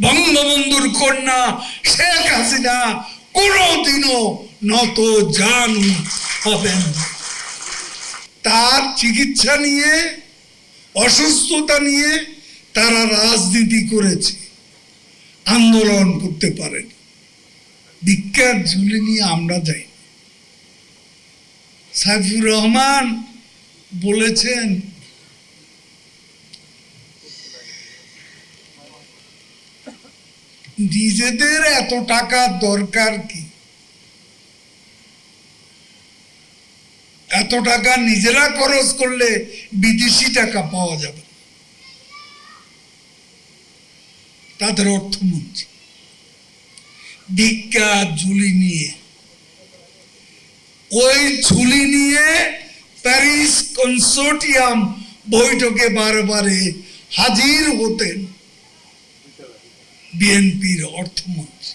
বঙ্গবন্ধুর কন্যা শেখ হাসিনা কোনোদিনও নত জানু হবেন তার চিকিৎসা নিয়ে, অসুস্থতা নিয়ে তারা রাজনীতি করেছে। আন্দোলন করতে পারেন। বিজ্ঞান ঝুলি নিয়ে আমরা যাই সাইফুর রহমান বলেছেন নিজেদের এত টাকা দরকার কি? এত টাকা নিজেরা খরচ করলে বিদেশি টাকা পাওয়া যাবে। তাদের অর্থমন্ত্রী। ভিক্ষা, ঝুলি নিয়ে। ওই ঝুলি নিয়ে প্যারিস কনসোর্টিয়াম বৈঠকে বারে হাজির হতেন। বিএনপির অর্থমন্ত্রী।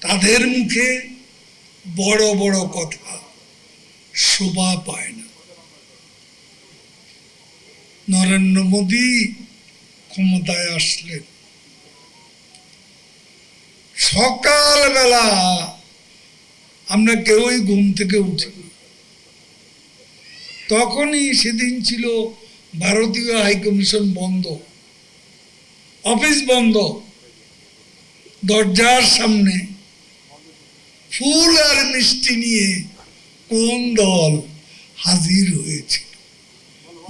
তাদের মুখে বড় বড় কথা, শোভা পায় না। নরেন্দ্র মোদী ক্ষমতায় আসলেন। সকালবেলা আমরা কেউই ঘুম থেকে উঠি তখনই সেদিন ছিল ভারতীয় হাইকমিশন বন্ধ। অফিস বন্ধ দরজার সামনে ফুল আর মিষ্টি নিয়ে কোন দল হাজির হয়েছে?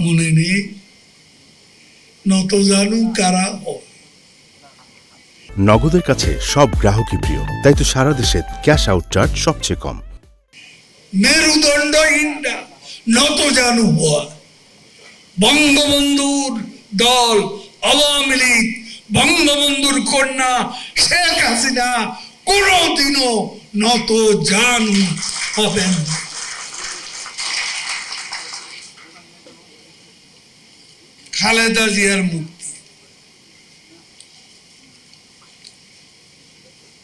মনে নেই? নত জানু কারা হয়? নগদের কাছে সব গ্রাহকই প্রিয় তাই তো সারা দেশে ক্যাশ আউট চার্জ সবচেয়ে কম। মেরুদণ্ড ইন্ডা নত জানু হওয়া বঙ্গবন্ধুর দল আওয়ামী লীগ বঙ্গবন্ধুর কন্যা শেখ হাসিনা কোনোদিনও নত জানু হবেন খালেদা জিয়ার মুক্তি।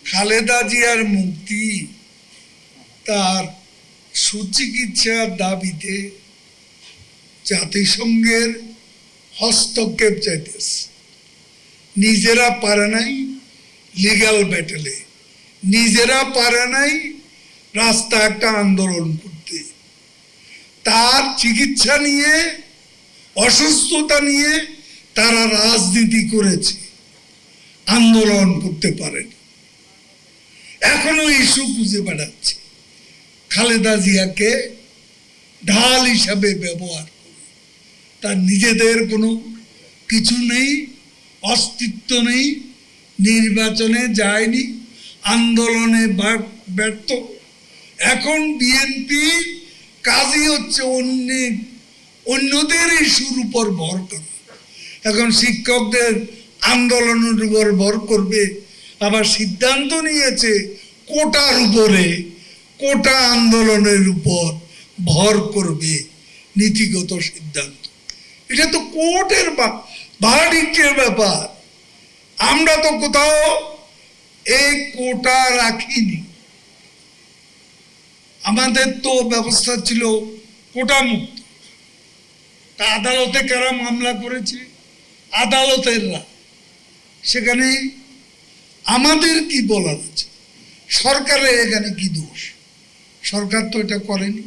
খালেদা জিয়ার মুক্তি তার সুচিকিৎসার দাবিতে জাতিসংঘের হস্তক্ষেপ চাইতেছে। নিজেরা পারে নাই লিগাল ব্যাটেলে নিজেরা পারে নাই রাস্তা একটা আন্দোলন করতে। তার চিকিৎসা নিয়ে, অসুস্থতা নিয়ে তারা রাজনীতি করেছে। আন্দোলন করতে পারেন। এখনও ইস্যু খুঁজে বেড়াচ্ছে। খালেদা জিয়াকে ঢাল হিসাবে ব্যবহার করে। তার নিজেদের কোনো কিছু নেই। অস্তিত্ব নেই, নির্বাচনে যায়নি, আন্দোলনে ব্যর্থ। এখন বিএনপি কাজই হচ্ছে অন্য অন্যদের ইস্যুর উপর ভর করে। এখন শিক্ষকদের আন্দোলনের উপর ভর করবে, আবার সিদ্ধান্ত নিয়েছে কোটার উপরে, কোটা আন্দোলনের উপর ভর করবে, নীতিগত সিদ্ধান্ত। এটা তো কোর্টের ভার্ডিক্টের ব্যাপার। আমরা তো কোথাও এই কোটা রাখিনি। আমাদের তো ব্যবস্থা ছিল কোটা মুক্ত তা আদালতে কারা মামলা করেছে? আদালতের রায় সেখানে আমাদের কি বলার আছে? সরকারের এখানে কি দোষ? সরকার তো এটা করেনি।